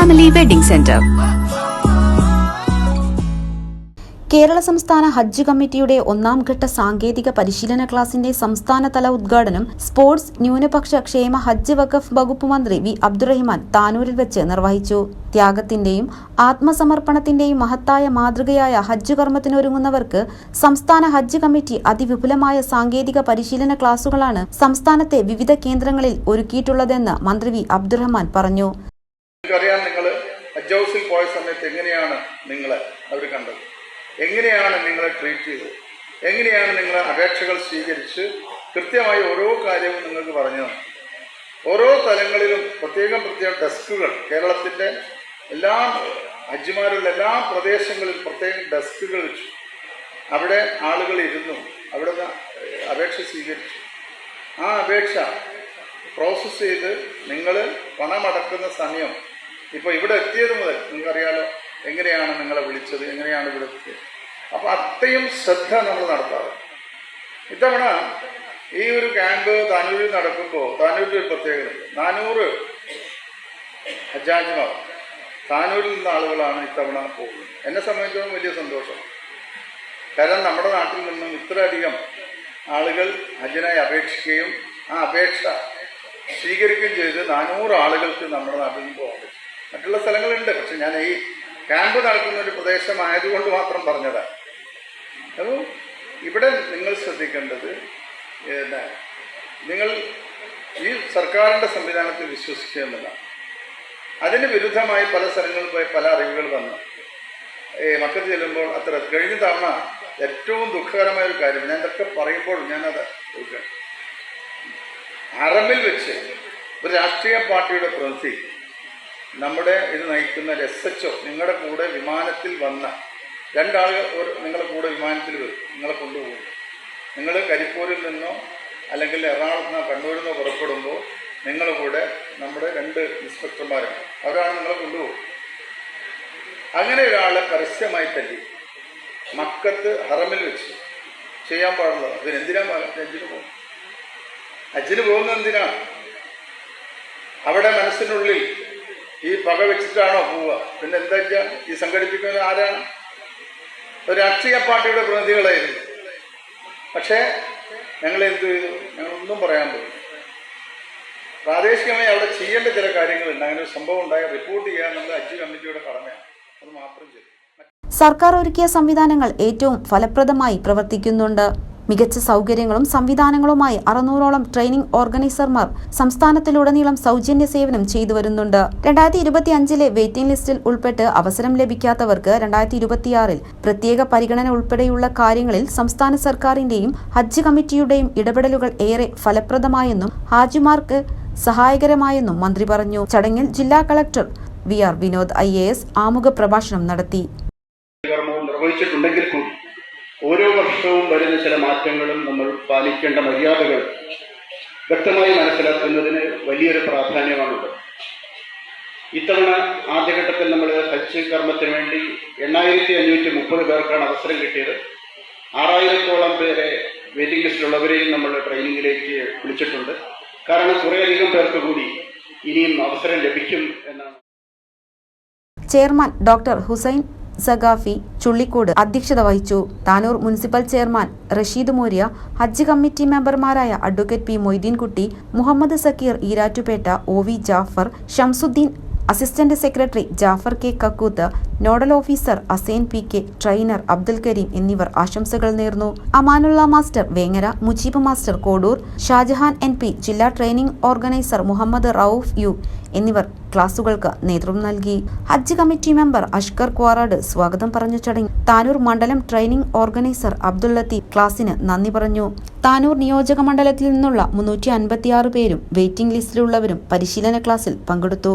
Family wedding centre Kerala സംസ്ഥാന ഹജ്ജ് കമ്മിറ്റിയുടെ ഒന്നാം ഘട്ട സാങ്കേതിക പരിശീലന ക്ലാസിന്റെ സംസ്ഥാനതല ഉദ്ഘാടനം സ്പോർട്സ് ന്യൂനപക്ഷ ക്ഷേമ ഹജ്ജ് വഖഫ് വകുപ്പ് മന്ത്രി വി അബ്ദുറഹിമാൻ താനൂരിൽ വെച്ച് നിർവഹിച്ചു. ത്യാഗത്തിന്റെയും ആത്മസമർപ്പണത്തിന്റെയും മഹത്തായ മാതൃകയായ ഹജ്ജ് കർമ്മത്തിനൊരുങ്ങുന്നവർക്ക് സംസ്ഥാന ഹജ്ജ് കമ്മിറ്റി അതിവിപുലമായ സാങ്കേതിക പരിശീലന ക്ലാസുകളാണ് സംസ്ഥാനത്തെ വിവിധ കേന്ദ്രങ്ങളിൽ ഒരുക്കിയിട്ടുള്ളതെന്ന് മന്ത്രി വി അബ്ദുറഹ്മാൻ പറഞ്ഞു. നിങ്ങൾക്കറിയാം നിങ്ങൾ ഹജ്ജ് ഹൗസിൽ പോയ സമയത്ത് എങ്ങനെയാണ് നിങ്ങളെ അവർ കണ്ടത്? എങ്ങനെയാണ് നിങ്ങളെ ട്രീറ്റ് ചെയ്തത്? എങ്ങനെയാണ് നിങ്ങൾ അപേക്ഷകൾ സ്വീകരിച്ച് കൃത്യമായി ഓരോ കാര്യവും നിങ്ങൾക്ക് പറഞ്ഞു തന്നു ഓരോ തലങ്ങളിലും പ്രത്യേകം പ്രത്യേകം ഡെസ്കുകൾ കേരളത്തിന്റെ എല്ലാ ഹജ്ജിമാരുള്ള എല്ലാ പ്രദേശങ്ങളിലും പ്രത്യേകം ഡെസ്കുകൾ വെച്ചു. അവിടെ ആളുകൾ ഇരുന്നു അവിടെ അപേക്ഷ സ്വീകരിച്ചു. ആ അപേക്ഷ പ്രോസസ്സ് ചെയ്ത് നിങ്ങൾ പണമടക്കുന്ന സമയം ഇപ്പോൾ ഇവിടെ എത്തിയത് മുതൽ നിങ്ങൾക്കറിയാലോ എങ്ങനെയാണ് നിങ്ങളെ വിളിച്ചത് എങ്ങനെയാണ് ഇവിടെ എത്തിയത്? അപ്പോൾ അത്രയും ശ്രദ്ധ നമ്മൾ നടത്താറ്. ഇത്തവണ ഈ ഒരു ക്യാമ്പ് താനൂരിൽ നടക്കുമ്പോൾ താനൂരിൽ ഒരു പ്രത്യേകതയുണ്ട്. നാനൂറ് ഹജ്ജാജിമാർ താനൂരിൽ നിന്ന ആളുകളാണ് ഇത്തവണ പോകുന്നത്. എന്നെ സംബന്ധിച്ചോളം വലിയ സന്തോഷം. കാരണം നമ്മുടെ നാട്ടിൽ നിന്നും ഇത്രയധികം ആളുകൾ ഹജ്ജിനായി അപേക്ഷിക്കുകയും ആ അപേക്ഷ സ്വീകരിക്കുകയും ചെയ്ത് നാനൂറ് ആളുകൾക്ക് നമ്മുടെ നാട്ടിൽ നിന്ന് പറ്റും മറ്റുള്ള സ്ഥലങ്ങളുണ്ട്. പക്ഷെ ഞാൻ ഈ ക്യാമ്പ് നടക്കുന്ന ഒരു പ്രദേശമായതുകൊണ്ട് മാത്രം പറഞ്ഞതാണ് അപ്പോൾ ഇവിടെ നിങ്ങൾ ശ്രദ്ധിക്കേണ്ടത് പിന്നെ നിങ്ങൾ ഈ സർക്കാരിന്റെ സംവിധാനത്തിൽ വിശ്വസിക്കുക എന്നതാണ് അതിന് വിരുദ്ധമായി പല സ്ഥലങ്ങളിൽ പോയി പല അറിവുകൾ വന്നു. മക്കത്ത് ചെല്ലുമ്പോൾ അത്ര കഴിഞ്ഞ തവണ ഏറ്റവും ദുഃഖകരമായ ഒരു കാര്യം ഞാൻ ഇതൊക്കെ പറയുമ്പോൾ ഞാനത് അറബിൽ വെച്ച് ഒരു രാഷ്ട്രീയ പാർട്ടിയുടെ പ്രതിനിധി നമ്മുടെ ഇത് നയിക്കുന്ന ഒ നിങ്ങളുടെ കൂടെ വിമാനത്തിൽ വന്ന രണ്ടാളുകൾ ഒരു നിങ്ങളുടെ കൂടെ വിമാനത്തിൽ വരും നിങ്ങളെ കൊണ്ടുപോകും. നിങ്ങൾ കരിപ്പൂരിൽ നിന്നോ അല്ലെങ്കിൽ എറണാകുളത്ത് നിന്നോ കണ്ണൂരിൽ നിന്നോ പുറപ്പെടുമ്പോൾ നിങ്ങളുടെ കൂടെ നമ്മുടെ രണ്ട് ഇൻസ്പെക്ടർമാരുണ്ട് അവരാണ് നിങ്ങളെ കൊണ്ടുപോകും. അങ്ങനെ ഒരാളെ പരസ്യമായി തല്ലി. മക്കത്ത് ഹറമിൽ വെച്ച് ചെയ്യാൻ പാടില്ല അതിനെന്തിനാ അജിന് പോകും? അജിന് പോകുന്നത് എന്തിനാണ്? അവിടെ മനസ്സിനുള്ളിൽ ഈ പക വെച്ചിട്ടാണോ പോവുക? പിന്നെ എന്താ വെച്ചാൽ ഈ സംഘടിപ്പിക്കുന്നത് ആരാണ്? ഒരു രാഷ്ട്രീയ പാർട്ടിയുടെ പ്രതിനിധികളായിരുന്നു. പക്ഷേ ഞങ്ങൾ എന്ത് ചെയ്തു? ഞങ്ങളൊന്നും പറയാൻ പോയി. പ്രാദേശികമായി അവിടെ ചെയ്യേണ്ട ചില കാര്യങ്ങളുണ്ട്. അങ്ങനെ ഒരു സംഭവം ഉണ്ടായ. റിപ്പോർട്ട് ചെയ്യാൻ നമ്മുടെ ഹജ്ജ് കമ്മിറ്റിയുടെ കടമയാണ്. അത് മാത്രം ചെയ്തു. സർക്കാർ ഒരുക്കിയ സംവിധാനങ്ങൾ ഏറ്റവും ഫലപ്രദമായി പ്രവർത്തിക്കുന്നുണ്ട്. മികച്ച സൗകര്യങ്ങളും സംവിധാനങ്ങളുമായി അറുന്നൂറോളം ട്രെയിനിംഗ് ഓർഗനൈസർമാർ സംസ്ഥാനത്തിലുടനീളം സൗജന്യ സേവനം ചെയ്തു വരുന്നുണ്ട്. രണ്ടായിരത്തി ഇരുപത്തി അഞ്ചിലെ വെയിറ്റിംഗ് ലിസ്റ്റിൽ ഉൾപ്പെട്ട് അവസരം ലഭിക്കാത്തവർക്ക് രണ്ടായിരത്തി ഇരുപത്തിയാറിൽ പ്രത്യേക പരിഗണന ഉൾപ്പെടെയുള്ള കാര്യങ്ങളിൽ സംസ്ഥാന സർക്കാരിന്റെയും ഹജ്ജ് കമ്മിറ്റിയുടെയും ഇടപെടലുകൾ ഏറെ ഫലപ്രദമായെന്നും ഹാജിമാർക്ക് സഹായകരമായെന്നും മന്ത്രി പറഞ്ഞു. ചടങ്ങിൽ ജില്ലാ collector V R Vinod I A S ആമുഖ പ്രഭാഷണം നടത്തി ഓരോ വർഷവും വരുന്ന ചില മാറ്റങ്ങളും നമ്മൾ പാലിക്കേണ്ട മര്യാദകൾ വ്യക്തമായി മനസ്സിലാക്കുന്നതിന് വലിയൊരു പ്രാധാന്യമാണുള്ളത്. ഇത്തവണ ആദ്യഘട്ടത്തിൽ നമ്മൾ ഹജ്ജ് കർമ്മത്തിന് വേണ്ടി എണ്ണായിരത്തി അഞ്ഞൂറ്റി മുപ്പത് പേർക്കാണ് അവസരം കിട്ടിയത്. ആറായിരത്തോളം പേരെ വെയിറ്റിംഗ് ലിസ്റ്റിലുള്ളവരെയും നമ്മൾ ട്രെയിനിങ്ങിലേക്ക് വിളിച്ചിട്ടുണ്ട്. കാരണം കുറേയധികം പേർക്ക് കൂടി ഇനിയും അവസരം ലഭിക്കും എന്നാണ്. ചെയർമാൻ ഡോക്ടർ ഹുസൈൻ സഖാഫി ചുള്ളിക്കോട് അധ്യക്ഷത വഹിച്ചു. Tanur municipal chairman Rasheed Moorya Hajj committee മെമ്പർമാരായ advocate P Moideenkutty Muhammad Zakir Erattupetta O V Jafar Shamsuddin assistant secretary Jafar K Kakkooth nodal officer Assain P K trainer Abdul Kareem എന്നിവർ ആശംസകൾ നേർന്നു. Amanulla master Vengara Mujeeb master Kodur Shajahan N P ജില്ലാ training organiser Muhammad Rauf U എന്നിവർ ക്ലാസുകൾക്ക് നേതൃത്വം നൽകി. Hajj committee member Ashkar Kwarad സ്വാഗതം പറഞ്ഞു ചടങ്ങിൽ താനൂർ മണ്ഡലം ട്രെയിനിംഗ് ഓർഗനൈസർ അബ്ദുൾ ലത്തീഫ് ക്ലാസിന് നന്ദി പറഞ്ഞു. താനൂർ നിയോജക മണ്ഡലത്തിൽ നിന്നുള്ള മുന്നൂറ്റി പേരും വെയിറ്റിംഗ് ലിസ്റ്റിലുള്ളവരും പരിശീലന ക്ലാസിൽ പങ്കെടുത്തു.